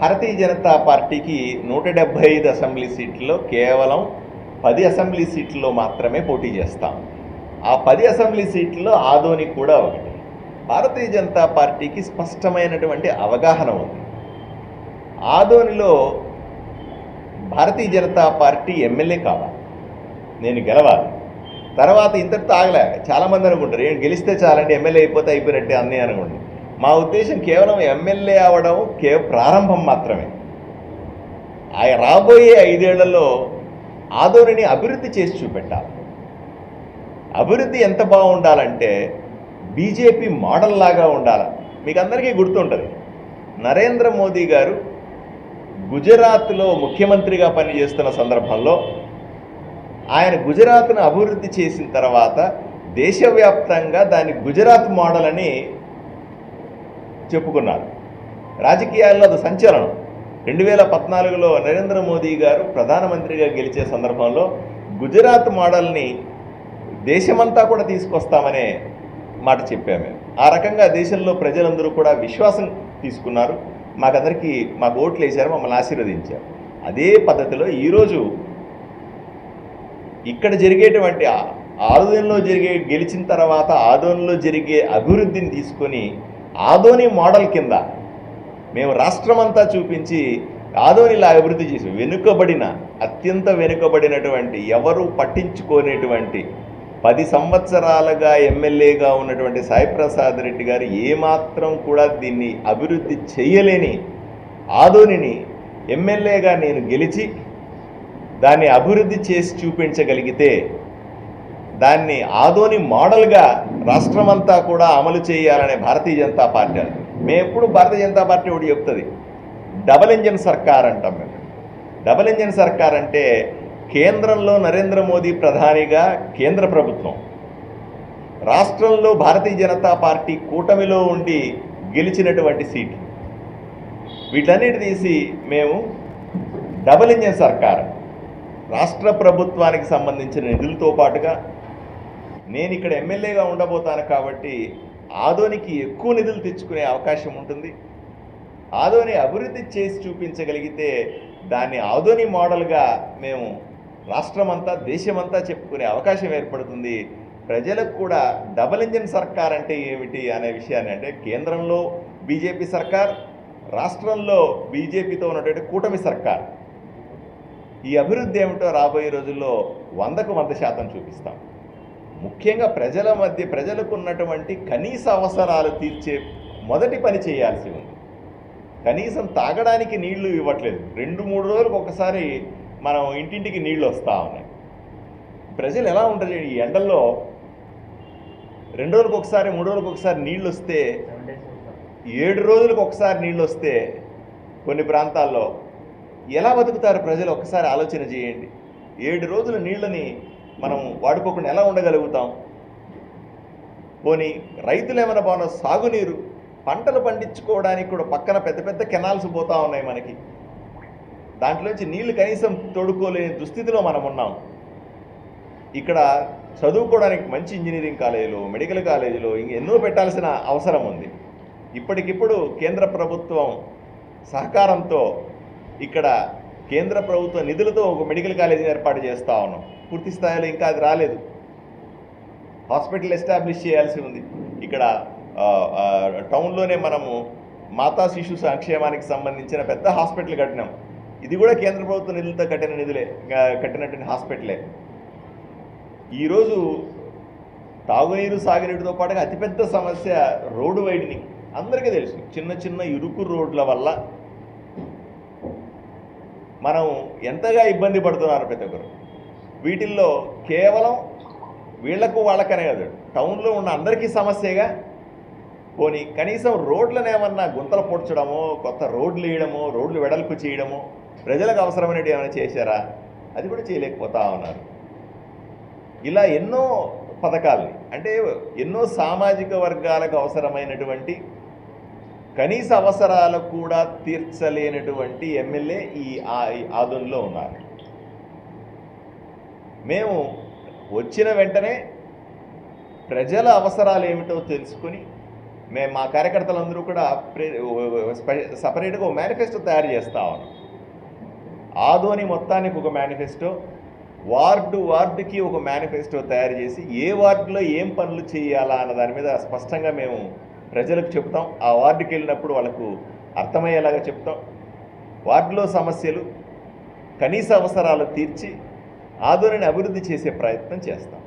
భారతీయ జనతా పార్టీకి నూట డెబ్బై ఐదు అసెంబ్లీ సీట్లలో కేవలం పది అసెంబ్లీ సీట్లలో మాత్రమే పోటీ చేస్తాం. ఆ పది అసెంబ్లీ సీట్లలో ఆదోని కూడా ఒకటి. భారతీయ జనతా పార్టీకి స్పష్టమైనటువంటి అవగాహన ఉంది. ఆదోనిలో భారతీయ జనతా పార్టీ ఎమ్మెల్యే కావాలి. నేను గెలవాలి. తర్వాత ఇంతటితో ఆగలే. చాలామంది అనుకుంటారు ఏం గెలిస్తే చాలండి ఎమ్మెల్యే అయిపోతే అయిపోయినట్టే అన్నీ అనుకోండి మా ఉద్దేశం కేవలం ఎమ్మెల్యే అవడం కే ప్రారంభం మాత్రమే. ఆ రాబోయే ఐదేళ్ళలో ఆదోరిని అభివృద్ధి చేసి చూపెట్టాలి. అభివృద్ధి ఎంత బాగుండాలంటే బీజేపీ మోడల్ లాగా ఉండాలి. మీకు అందరికీ గుర్తుంటుంది. నరేంద్ర మోదీ గారు గుజరాత్లో ముఖ్యమంత్రిగా పనిచేస్తున్న సందర్భంలో ఆయన గుజరాత్ను అభివృద్ధి చేసిన తర్వాత దేశవ్యాప్తంగా దాన్ని గుజరాత్ మోడల్ అని చెప్పుకున్నారు. రాజకీయాల్లో అది సంచలనం. రెండు వేల పద్నాలుగులో నరేంద్ర మోదీ గారు ప్రధానమంత్రిగా గెలిచే సందర్భంలో గుజరాత్ మోడల్ని దేశమంతా కూడా తీసుకొస్తామనే మాట చెప్పాము మేము. ఆ రకంగా దేశంలో ప్రజలందరూ కూడా విశ్వాసం తీసుకున్నారు. మాకందరికీ మాకు ఓట్లు వేశారు మమ్మల్ని ఆశీర్వదించారు. అదే పద్ధతిలో ఈరోజు ఇక్కడ జరిగేటువంటి ఆ- జరిగే గెలిచిన తర్వాత ఆదోనిలో జరిగే అభివృద్ధిని తీసుకొని ఆదోని మోడల్ కింద మేము రాష్ట్రమంతా చూపించి ఆదోనిలా అభివృద్ధి చేసి వెనుకబడిన అత్యంత వెనుకబడినటువంటి ఎవరు పట్టించుకోనేటువంటి పది సంవత్సరాలుగా ఎమ్మెల్యేగా ఉన్నటువంటి సాయిప్రసాద్ రెడ్డి గారు ఏమాత్రం కూడా దీన్ని అభివృద్ధి చేయలేని ఆదోనిని ఎమ్మెల్యేగా నేను గెలిచి దాన్ని అభివృద్ధి చేసి చూపించగలిగితే దాన్ని ఆదోని మోడల్గా రాష్ట్రమంతా కూడా అమలు చేయాలనే భారతీయ జనతా పార్టీ అంటుంది. మేము ఎప్పుడు భారతీయ జనతా పార్టీ ఒకటి చెప్తుంది. డబల్ ఇంజన్ సర్కార్ అంటాం మేము. డబల్ ఇంజన్ సర్కార్ అంటే కేంద్రంలో నరేంద్ర మోదీ ప్రధానిగా కేంద్ర ప్రభుత్వం. రాష్ట్రంలో భారతీయ జనతా పార్టీ కూటమిలో ఉండి గెలిచినటువంటి సీట్లు వీటన్నిటి తీసి మేము డబల్ ఇంజన్ సర్కార్ రాష్ట్ర ప్రభుత్వానికి సంబంధించిన నిధులతో పాటుగా నేను ఇక్కడ ఎమ్మెల్యేగా ఉండబోతాను కాబట్టి ఆదోనికి ఎక్కువ నిధులు తెచ్చుకునే అవకాశం ఉంటుంది. ఆదోని అభివృద్ధి చేసి చూపించగలిగితే దాన్ని ఆదోని మోడల్గా మేము రాష్ట్రమంతా దేశమంతా చెప్పుకునే అవకాశం ఏర్పడుతుంది. ప్రజలకు కూడా డబల్ ఇంజిన్ సర్కార్ అంటే ఏమిటి అనే విషయాన్ని అంటే కేంద్రంలో బీజేపీ సర్కార్ రాష్ట్రంలో బీజేపీతో ఉన్నటువంటి కూటమి సర్కార్. ఈ అభివృద్ధి ఏమిటో రాబోయే రోజుల్లో వందకు వంద శాతం చూపిస్తాం. ముఖ్యంగా ప్రజల మధ్య ప్రజలకు ఉన్నటువంటి కనీస అవసరాలు తీర్చే మొదటి పని చేయాల్సి ఉంది. కనీసం తాగడానికి నీళ్ళు ఇవ్వట్లేదు. రెండు మూడు రోజులకు ఒకసారి మనం ఇంటింటికి నీళ్ళు వస్తూ ఉన్నాయి. ప్రజలు ఎలా ఉంటారు ఈ ఎండల్లో రెండు రోజులకు ఒకసారి మూడు రోజులకు ఒకసారి నీళ్ళు వస్తే ఏడు రోజులకు ఒకసారి నీళ్ళు వస్తే కొన్ని ప్రాంతాల్లో ఎలా బతుకుతారు? ప్రజలు ఒకసారి ఆలోచన చేయండి. ఏడు రోజులు నీళ్ళని మనం వాడుకోకుండా ఎలా ఉండగలుగుతాం? పోనీ రైతులు ఏమైనా బాగున్నా సాగునీరు పంటలు పండించుకోవడానికి కూడా పక్కన పెద్ద పెద్ద కెనాల్స్ పోతా ఉన్నాయి మనకి. దాంట్లోంచి నీళ్ళు కనీసం తోడుకోలేని దుస్థితిలో మనం ఉన్నాం. ఇక్కడ చదువుకోవడానికి మంచి ఇంజనీరింగ్ కాలేజీలు మెడికల్ కాలేజీలు ఇంక ఎన్నో పెట్టాల్సిన అవసరం ఉంది. ఇప్పటికిప్పుడు కేంద్ర ప్రభుత్వం సహకారంతో ఇక్కడ కేంద్ర ప్రభుత్వ నిధులతో ఒక మెడికల్ కాలేజీని ఏర్పాటు చేస్తూ ఉన్నాం. పూర్తి స్థాయిలో ఇంకా అది రాలేదు. హాస్పిటల్ ఎస్టాబ్లిష్ చేయాల్సి ఉంది. ఇక్కడ టౌన్లోనే మనము మాతా శిశు సంక్షేమానికి సంబంధించిన పెద్ద హాస్పిటల్ కట్టినాం. ఇది కూడా కేంద్ర ప్రభుత్వ నిధులతో కట్టిన నిధులే కట్టినటువంటి హాస్పిటలే. ఈరోజు తాగునీరు సాగునీటితో పాటుగా అతిపెద్ద సమస్య రోడ్డు వైడనింగ్ అందరికీ తెలుసు. చిన్న చిన్న ఇరుకు రోడ్ల వల్ల మనం ఎంతగా ఇబ్బంది పడుతున్నారు ప్రతి ఒక్కరు. వీటిల్లో కేవలం వీళ్ళకు వాళ్ళకనే కాదు టౌన్లో ఉన్న అందరికీ సమస్యగా పోనీ కనీసం రోడ్లను ఏమన్నా గుంతలు పొడ్చడమో కొత్త రోడ్లు వేయడమో రోడ్లు వెడల్పు చేయడమో ప్రజలకు అవసరమైనవి ఏమైనా చేశారా? అది కూడా చేయలేకపోతా ఉన్నారు. ఇలా ఎన్నో పథకాలని అంటే ఎన్నో సామాజిక వర్గాలకు అవసరమైనటువంటి కనీస అవసరాలు కూడా తీర్చలేనటువంటి ఎమ్మెల్యే ఈ ఆ- ఉన్నారు. మేము వచ్చిన వెంటనే ప్రజల అవసరాలు ఏమిటో తెలుసుకుని మేము మా కార్యకర్తలందరూ కూడా ప్రే- స్పె- సపరేట్గా ఒక మేనిఫెస్టో తయారు చేస్తా ఉన్నాం. ఆదోని మొత్తానికి ఒక మేనిఫెస్టో వార్డు వార్డుకి ఒక మేనిఫెస్టో తయారు చేసి ఏ వార్డులో ఏం పనులు చేయాలా అన్న దాని మీద స్పష్టంగా మేము ప్రజలకు చెప్తాం ఆ వార్డుకి వెళ్ళినప్పుడు వాళ్ళకు అర్థమయ్యేలాగా చెప్తాం వార్డులో సమస్యలు కనీస అవసరాలు తీర్చి ఆదోనిని అభివృద్ధి చేసే ప్రయత్నం చేస్తాం.